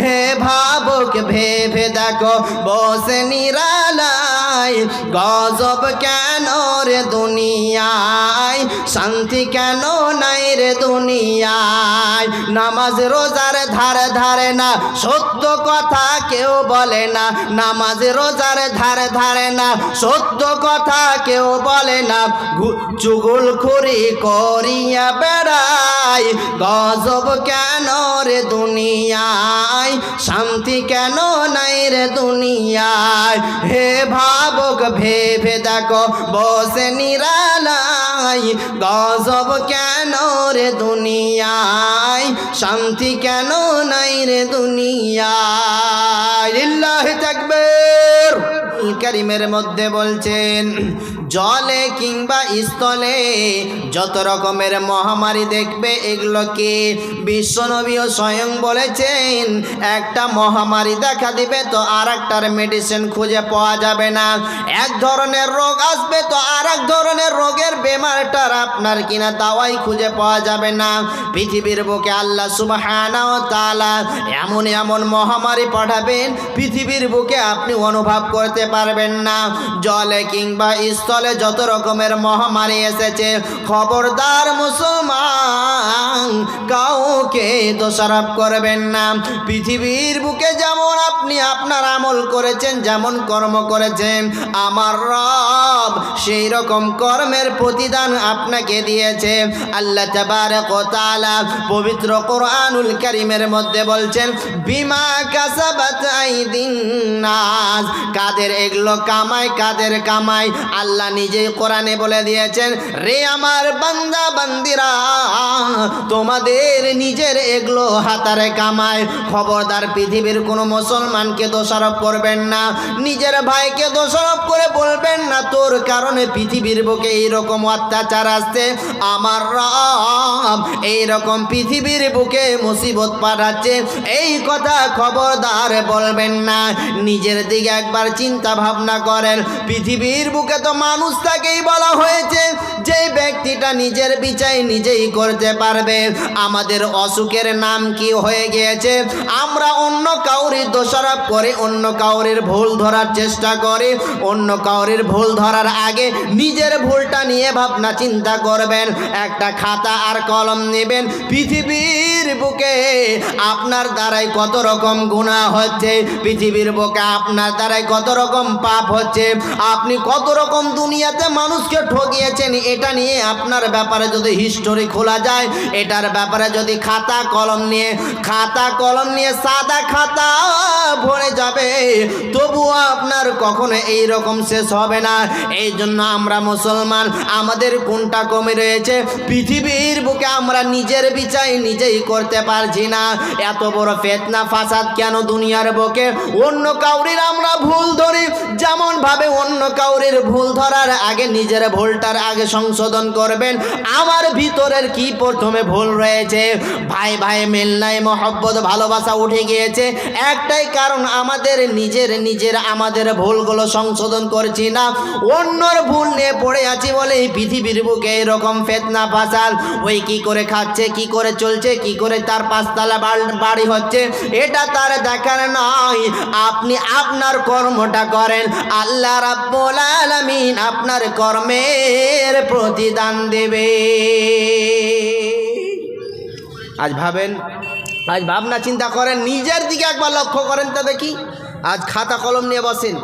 হে ভাবুক ভেবে দেখো, বসে নিরালায়। গজব কেন রে দুনিয়ায়? শান্তি কেন নাই রে দুনিয়ায়? নামাজ রোজার ধারে ধারে না, সত্য কথা কেউ বলে না। নামাজ রোজার ধারে ধারে না, সত্য কথা কেউ বলে না। চুগুল খুরি করিয়া বেড়াই গজব কেন রে দুনিয়ায়? শান্তি কেন নাই রে দুনিয়ায়? হে ভাবক, ভেবে দেখো, বসে নিরালাই গজব কেন রে দুনিয়ায়? শান্তি কেন নাই রে দুনিয়ায়? লিল্লাহ কারিমের মধ্যে বলছেন, জলে কিংবা স্থলে যত রকমের মহামারী দেখবে এগুলোকে বিশ্বনবীও স্বয়ং বলেছেন, একটা মহামারী দেখা দিবে তো আর একটার মেডিসিন খুঁজে পাওয়া যাবে না। এক ধরনের রোগ আসবে তো আর এক ধরনের রোগের বেমারটার আপনার কিনা দাওয়াই খুঁজে পাওয়া যাবে না। পৃথিবীর বুকে আল্লাহ তাআলা এমন এমন মহামারী পাঠাবেন, পৃথিবীর বুকে আপনি অনুভব করতে পারবেন না। জলে কিংবা স্থলে যত রকমের মহামারী এসেছে, খবরদার মুসলমান কাউকে দোষারোপ করবেন না। পৃথিবীর বুকে যেমন আপনি আপনার আমল করেছেন, যেমন কর্ম করেছেন, আমার রব সেই রকম কর্মের প্রতিদান আপনাকে দিয়েছে। আল্লাহ তাআলা পবিত্র কোরআনুল কারীমের মধ্যে বলছেন, বিমা কাসাবাত আইদিন নাস, কাদের এগুলো কামাই, কাদের কামাই? আল্লাহ নিজেই কোরআনে বলে দিয়েছেন, রে আমার বান্দা, বান্দিরা, তোমাদের নিজের এগুলো হাতারে কামাই। খবরদার পৃথিবীর কোনো মুসলমানকে দোষারোপ করবেন না, নিজের ভাইকে দোষারোপ করে বলবেন না, তোর কারণে পৃথিবীর বুকে এইরকম অত্যাচার আসছে। আমার রব এইরকম পৃথিবীর বুকে মুসিবত পাঠাচ্ছে। এই কথা খবরদার বলবেন না, নিজের দিকে একবার চিন্তা ভাবনা করেন। পৃথিবীর বুকে তো মানুষ তাকেই বলা হয়েছে যে ব্যক্তিটা নিজের বিচাই নিজেই করতে পারবে। আমাদের অসুখের নাম কি হয়ে গিয়েছে? আমরা অন্য কাউরির দোষারোপ করে, অন্য কাউরির ভুল ধরার চেষ্টা করে। অন্য কাউরির ভুল ধরার আগে নিজের ভুলটা নিয়ে ভাবনা চিন্তা করবেন। একটা খাতা আর কলম নেবেন। পৃথিবীর বুকে আপনার দ্বারাই কত রকম গুণা হচ্ছে? পৃথিবীর বুকে আপনার দ্বারাই কত রকম পাপ হচ্ছে। আপনি কত রকম দুনিয়াতে মানুষকে ঠকিয়েছেন, এটা নিয়ে আপনার ব্যাপারে যদি হিস্টোরি খোলা যায়, এটার ব্যাপারে যদি খাতা কলম নিয়ে, খাতা কলম নিয়ে সাদা খাতা ভরে যাবে, তবুও আপনার কখনো এই রকম শেষ হবে না। এই জন্য আমরা মুসলমান, আমাদের কোনটা কমে রয়েছে? পৃথিবীর বুকে আমরা নিজের বিচাই নিজেই করতে পারছি না। এত বড় ফেতনা, ফাসাদ কেন দুনিয়ার বুকে? অন্য কাউরির আমরা ভুল ধরি যেমন ভাবে অন্য কাউরির ভুল ধরার আগে নিজের ভুলটার আগে সংশোধন করবেন, আমার ভিতরের কি প্রথমে ভুল রয়েছে? ভাই ভাই, মেল নাই, মহব্বত, ভালোবাসা উঠে গিয়েছে। একটাই কারণ, আমাদের নিজের নিজের আমাদের ভুলগুলো সংশোধন করছি না। অন্যর ভুল নিয়ে পড়ে আছি বলে এই পৃথিবীর বুকে এরকম ফেতনা ফাসাল। ওই কি করে খাচ্ছে, কি করে চলছে, কি করে তার পাঁচতলা বাড়ি হচ্ছে, এটা তার দেখার নয়। আপনি আপনার কর্মটা করেন। আল্লাহ রাব্বুল আলামিন আপনার কর্মের প্রতিদান দেবে। আজ ভাবেন, আজ ভাবনা চিন্তা করেন, নিজের দিকে একবার লক্ষ্য করেন তো দেখি। আজ খাতা কলম নিয়ে বসেন।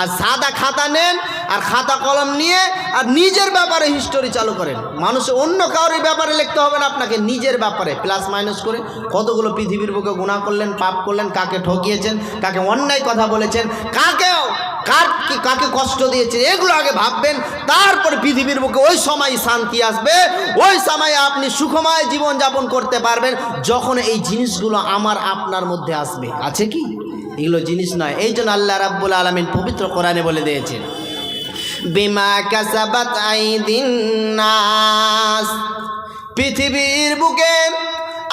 আর সাদা খাতা নেন আর খাতা কলম নিয়ে আর নিজের ব্যাপারে হিস্টোরি চালু করেন। মানুষ অন্য কারোর ব্যাপারে লিখতে হবে না, আপনাকে নিজের ব্যাপারে প্লাস মাইনাস করে কতগুলো পৃথিবীর বুকে গুণা করলেন, পাপ করলেন, কাকে ঠকিয়েছেন, কাকে অন্যায় কথা বলেছেন কাকে কার কি, কাকে কষ্ট দিয়েছে এগুলো আগে ভাববেন, তারপর পৃথিবীর বুকে ওই সময় শান্তি আসবে, ওই সময় আপনি সুখময় জীবন যাপন করতে পারবেন, যখন এই জিনিসগুলো আমার, আপনার মধ্যে আসবে। আছে কি? এগুলো জিনিস নয়। এই জন্য আল্লাহ রাব্বুল আলমিন পবিত্র কোরআনে বলে দিয়েছেন, বিমা কাসাবাত পৃথিবীর বুকে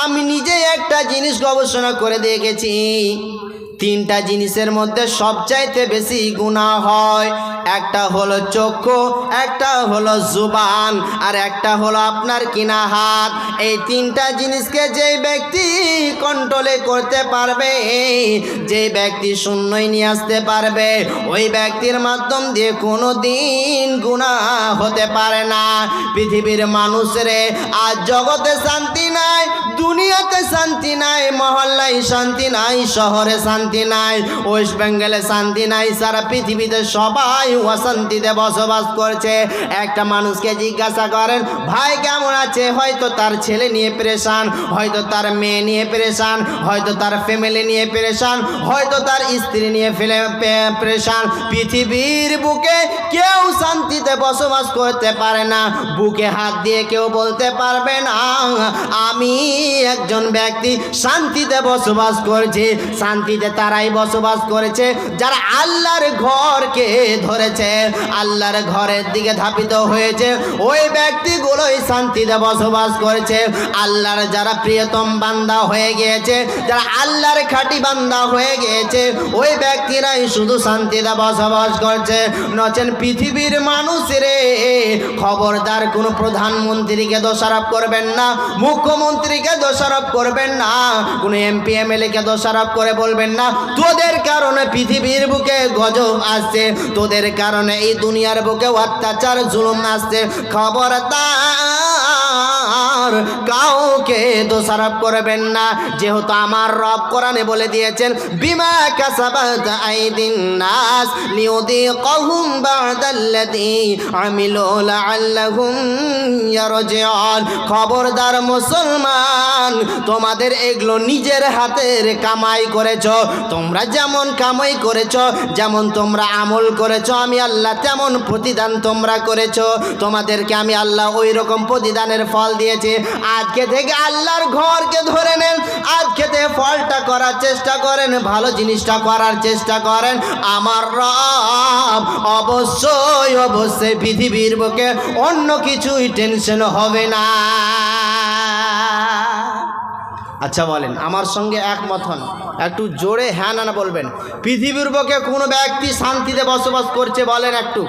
আমি নিজে একটা জিনিস গবেষণা করে দেখেছি তিনটা জিনিসের মধ্যে সবচাইতে বেশি গুণা হয়। একটা হলো চক্ষু, একটা হলো জুবান, আর একটা হলো আপনার কিনা হাত। এই তিনটা জিনিসকে যেই ব্যক্তি কন্ট্রোলে করতে পারবে যে ব্যক্তি শূন্যই নিয়ে আসতে পারবে, ওই ব্যক্তির মাধ্যম দিয়ে কোনো দিন গুণা হতে পারে না। পৃথিবীর মানুষরে আজ জগতে শান্তি নাই দুনিয়াতে শান্তি নাই, মহল্লায় শান্তি নাই, শহরে শান্তি নাই ওয়েস্ট বেঙ্গলে শান্তি নাই, সারা পৃথিবীতে সবাই অশান্তিতে বসবাস করছে। একটা মানুষকে জিজ্ঞাসা করেন, ভাই, কেমন আছে? হয়তো তার ছেলে নিয়ে পেরেশান, হয়তো তার মেয়ে নিয়ে পেরেশান, হয়তো তার ফ্যামিলি নিয়ে পেরেশান, হয়তো তার স্ত্রী নিয়ে ফেলে পেরেশান। পৃথিবীর বুকে কেউ শান্তিতে বসবাস করতে পারে না। বুকে হাত দিয়ে কেউ বলতে পারবে না, আমি একজন ব্যক্তি শান্তিতে বসবাস করছি, শান্তিতে তারাই বসবাস করেছে, যারা আল্লাহর ঘরকে ধরেছে, আল্লাহর ঘরের দিকে ধাপিত হয়েছে, ওই ব্যক্তিগুলোই শান্তিতে বসবাস করেছে, আল্লাহর যারা প্রিয়তম বান্দা হয়ে গিয়েছে, যারা আল্লাহর খাঁটি বান্দা হয়ে গিয়েছে, ওই ব্যক্তিরাই শুধু শান্তিতে বসবাস করছে। নচেন পৃথিবীর মানুষ রে খবরদার কোনো প্রধানমন্ত্রীকে দোষারোপ করবেন না, মুখ্যমন্ত্রীকে দোষারোপ করবেন না। কোনো এমপি, এমএলএকে দোষারোপ করে বলবেন না। তোদের কারণে পৃথিবীর বুকে গজব আসছে। তোদের কারণে এই দুনিয়ার বুকে অত্যাচার, জুলুম আসছে। খবরদার কাউকে দোষারোপ করবেন না। যেহেতু আমার রব কোরআনে বলে দিয়েছেন, বিমা কাসাবাত আইদিন নাস লিউযীকাহুম বা'দাল্লাযী আমিলু লাআল্লাহুম ইয়ারজিউন। খবরদার মুসলমান, তোমাদের এগুলো নিজের হাতের কামাই করেছ, তোমরা যেমন কামাই করেছ, যেমন তোমরা আমল করেছ, আমি আল্লাহ তেমন প্রতিদান তোমরা করেছ। তোমাদেরকে আমি আল্লাহ ওই রকম প্রতিদানের ফল দিয়েছি আজকে থেকে আল্লাহর ঘরকে ধরে নেন। আজকে থেকে ফলটা করার চেষ্টা করেন, ভালো জিনিসটা করার চেষ্টা করেন। আমার রব অবশ্যই অবশ্যই পৃথিবীর বুকে অন্য কিছুই টেনশন হবে না। আচ্ছা বলেন, আমার সঙ্গে একমত হন। একটু জোরে হ্যাঁ না বলবেন। পৃথিবীর বুকে কোনো ব্যক্তি শান্তিতে বসবাস করছে, বলেন একটু।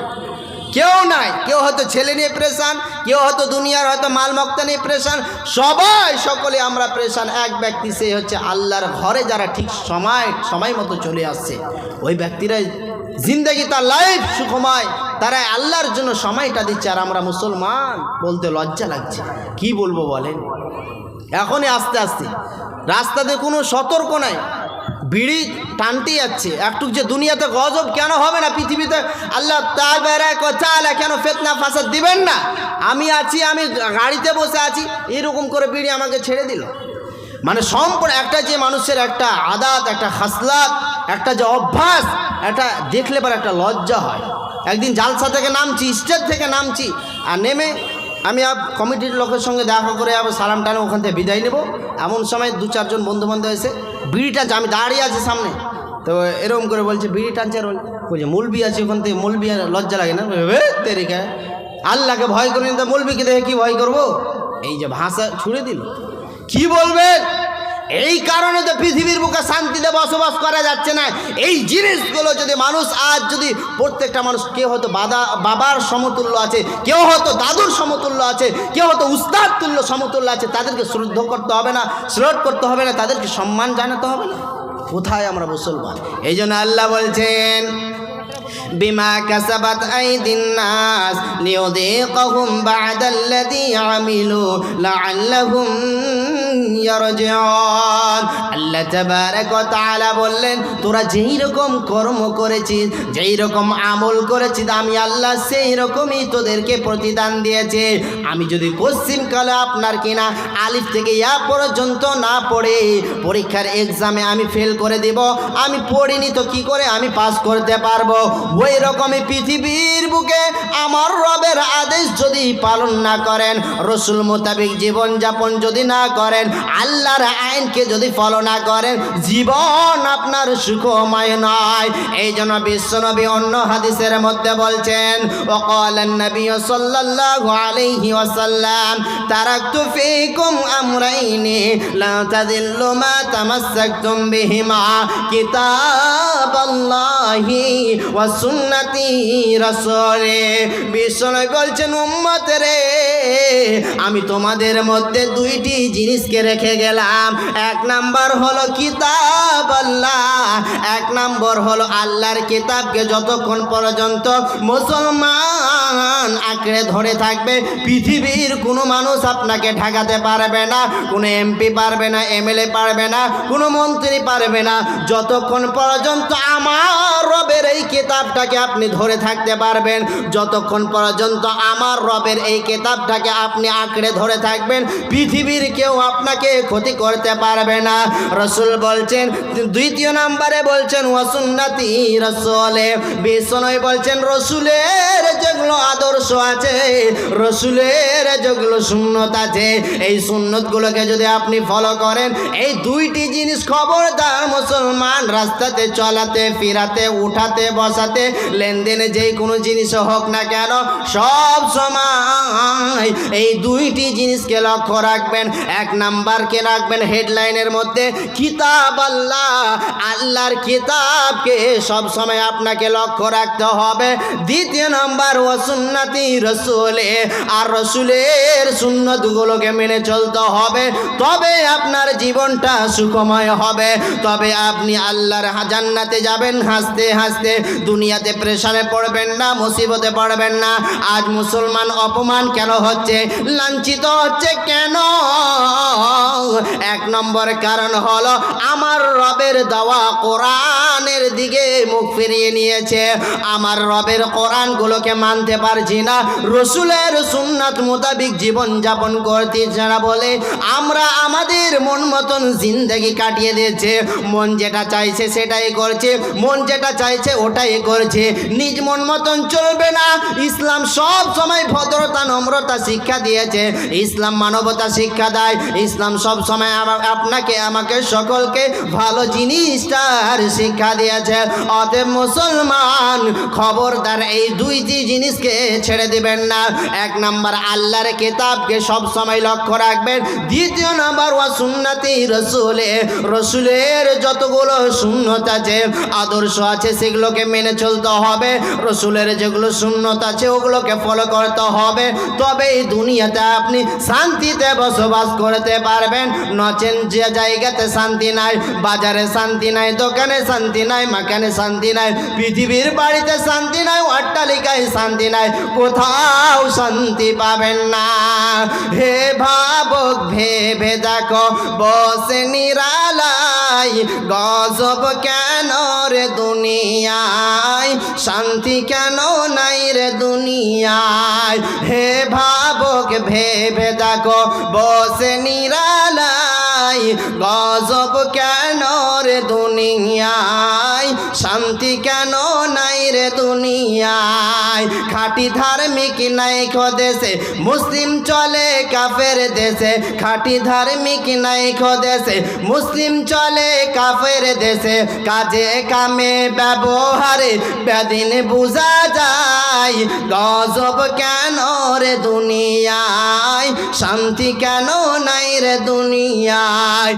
কেউ নাই। কেউ হয়তো ছেলে নিয়ে প্রেশান কেউ হয়তো দুনিয়ার হয়তো মাল মক্তা নিয়ে প্রেশান সবাই সকলে আমরা প্রেশান এক ব্যক্তি সে হচ্ছে আল্লাহর ঘরে যারা ঠিক সময় সময় মতো চলে আসছে। ওই ব্যক্তিরা জিন্দগি তার লাইফ সুখময় তারা আল্লাহর জন্য সময়টা দিচ্ছে। আর আমরা মুসলমান বলতে লজ্জা লাগছে। কি বলব বলেন? এখনই আস্তে আস্তে। রাস্তাতে কোনো সতর্ক নাই। বিড়ি টানতে যাচ্ছে। একটু যে দুনিয়াতে গজব কেন হবে না, পৃথিবীতে আল্লাহ চালা কেন ফেতনা, ফাসাদ দিবেন না? আমি আছি, আমি গাড়িতে বসে আছি, এরকম করে বিড়ি আমাকে ছেড়ে দিল। মানে সম্পূর্ণ একটা যে মানুষের একটা আদাত, একটা খাসলাত, একটা যে অভ্যাস, একটা দেখলে পর একটা লজ্জা হয়। একদিন জালসা থেকে নামছি, স্টেজ থেকে নামছি, আর নেমে আমি আপ কমিটির লোকের সঙ্গে দেখা করে আবার সালাম টালাম ওখান থেকে বিদায় নেব। এমন সময় দু চারজন বন্ধু বান্ধব এসে বিড়িটা আমি দাঁড়িয়ে আছি সামনে। তো এরকম করে বলছে, বিড়ি টানছে? আর বলছে মুলবি আছে ওখান থেকে, মুলবি লজ্জা লাগে না? তেরিকা আল্লাহকে ভয় করি না মুলবিকে দেখে কী ভয় করব? এই যে ভাষা ছুড়ে দিল। কি বলবেন এই কারণে তো পৃথিবীর বুকে শান্তিতে বসবাস করা যাচ্ছে না। এই জিনিসগুলো যদি মানুষ আজ যদি প্রত্যেকটা মানুষ, কেউ হয়তো বাদা, বাবার সমতুল্য আছে, কেউ হয়তো দাদুর সমতুল্য আছে, কেউ হয়তো উস্তাদ তুল্য সমতুল্য আছে, তাদেরকে শ্রদ্ধ করতে হবে না, শ্রদ্ধ করতে হবে না, তাদেরকে সম্মান জানাতে হবে না। কোথায় আমরা মুসলমান? এই জন্য আল্লাহ বলছেন বিমা কাসাবাত আইদিন নাস লিউযীকাহুম বা'দাল্লাযী আমিলু লাআল্লাহুম ইয়ারজিউন। আল্লাহ তাবারাক ওয়া তাআলা বললেন, তোরা যেই রকম কর্ম করেছিস, যেই রকম আমল করেছিস, আমি আল্লাহ সেই রকমই তোদেরকে প্রতিদান দিয়েছে। আমি যদি পশ্চিম কালে আপনার কিনা আলিফ থেকে ইয়া পর্যন্ত না পড়ে, পরীক্ষার এক্সামে আমি ফেল করে দেব, আমি পড়িনি তো কি করে আমি পাস করতে পারব? ওই রকমই পৃথিবীর বুকে আমার রবের আদেশ যদি পালন না করেন, রসুল মোতাবেক জীবনযাপন যদি না করেন, আল্লাহর আইনকে যদি ফলো না করেন, জীবন আপনার সুখময় নয়। এই জন্য বিশ্বনবী অন্য হাদিসের মধ্যে বলছেন ওকলেন নবী সাল্লাল্লাহু আলাইহি ওয়াসাল্লাম, তারাকতু আমরাইনি, লা মা তামাসসাকতুম বিহিমা, কিতাব কিতাবাল্লাহি ওয়া সুন্নতি রাসূলে। বলছেন, উম্মত রে, আমি তোমাদের মধ্যে দুইটি জিনিসকে রেখে গেলাম। এক নাম্বার হলো কিতাব আল্লাহ এক নাম্বার হলো আল্লাহর কিতাবকে যতক্ষণ পর্যন্ত মুসলমান আঁকড়ে ধরে থাকবে, পৃথিবীর কোনো মানুষ আপনাকে ঠেকাতে পারবে না, কোনো এমপি পারবে না, এমএলএ পারবে না, কোনো মন্ত্রী পারবে না। যতক্ষণ পর্যন্ত আমার রবের এই কেতাবটাকে আপনি ধরে থাকতে পারবেন, যতক্ষণ পর্যন্ত আমার রবের এই কেতাবটাকে আপনি আঁকড়ে ধরে থাকবেন, পৃথিবীর কেউ আপনাকে ক্ষতি করতে পারবে না। রসুল বলছেন, দ্বিতীয় নাম্বারে বলছেন ওয়াসুন্নাতি রসলে। বিশ্বনয় বলছেন, রসুলের যেগুলো আদর্শ আছে, রসুলের যেগুলো সুন্নত আছে, এই সুন্নতগুলোকে যদি আপনি ফলো করেন, এই দুইটি জিনিস খবরদার মুসলমান রাস্তাতে চলাতে, ফিরাতে, উঠাতে, বসাতে, লেনদেনে যেই কোনো জিনিস হোক না কেন, সব সময় এই দুইটি জিনিসকে লক্ষ্য রাখবেন। এক নাম্বারকে রাখবেন হেডলাইনের মধ্যে, কিতাব আল্লাহ, আল্লাহর কিতাবকে সব সময় আপনাকে লক্ষ্য রাখতে হবে। দ্বিতীয় নাম্বার ও সুন্নাতি রসুলে আর রসুলের সুন্নতগুলোকে মেনে চলতে হবে। তবে আপনার জীবনটা সুখময় হবে। তবে আপনি আল্লাহর জান্নাতে যাবেন, হাসতে হাসতে দুনিয়াতে প্রেশারে পড়বেন না, মুসিবতে পড়বেন না। আজ মুসলমান অপমান কেন হচ্ছে? লাঞ্ছিত হচ্ছে কেন? এক নম্বর কারণ হলো আমার রবের দেওয়া কোরআনের দিকে মুখ ফিরিয়ে নিয়েছে। আমার রবের কোরআনগুলোকে মানতে পারছি না। রসুলের সুন্নাত মোতাবিক জীবন যাপন করতে যারা বলে, আমরা আমাদের মন মতন জিন্দগি কাটিয়ে দিয়েছে। মন যেটা চাইছে সেটাই করছে, মন যেটা চাইছে ওটাই করছে। নিজ মন মতন চলবে না। ইসলাম সব সময় ভদ্রতা, নম্রতা শিক্ষা দিয়েছে। ইসলাম মানবতা শিক্ষা দেয়। ইসলাম সব সময় আপনাকে, আমাকে, সকলকে ভালো জিনিসটার শিক্ষা দিয়েছে। অতএব মুসলমান খবরদার এই দুইটি জিনিসকে ছেড়ে দিবেন না। এক নাম্বার আল্লাহর কিতাবকে সব সময় লক্ষ্য রাখবেন। দ্বিতীয় নাম্বার, ওয়া সুন্নাতি রসুলে। রসুলের যতগুলো সুন্নত আছে, আদর্শ আছে, সেগুলোকে মেনে চলতে হবে। রসুলের যেগুলো সুন্নত আছে, ওগুলোকে ফলো করতে হবে। তবে এই দুনিয়াতে আপনি শান্তিতে বসবাস করতে পারবেন। নচেন যে জায়গাতে শান্তি নাই, বাজারে শান্তি নাই, দোকানে শান্তি নাই, মাখানে শান্তি নাই, পৃথিবীর বাড়িতে শান্তি নাই, অট্টালিকায় শান্তি নাই, কোথাও শান্তি পাবেন না। হে ভাবক, ভেবে দেখো, বসে নিরালাই গজব কেন রে দুনিয়ায়? শান্তি কেন নাই রে দুনিয়ায়? হে ভাবক, ভেবে দেখো, বসে নিরালাই গজব কেন রে দুনিয়ায়? শান্তি কেন নাই রে দুনিয়ায়। খাঁটি ধার্মিক নাই দেশে মুসলিম চলে কাফের দেশে। খাঁটি ধার্মিক নাই দেশে মুসলিম চলে কাফের দেশে। কাজে কামে ব্যবহারে বেদিন বুঝা যায়, গজব কেন রে দুনিয়ায়? শান্তি কেন নাই রে দুনিয়ায়?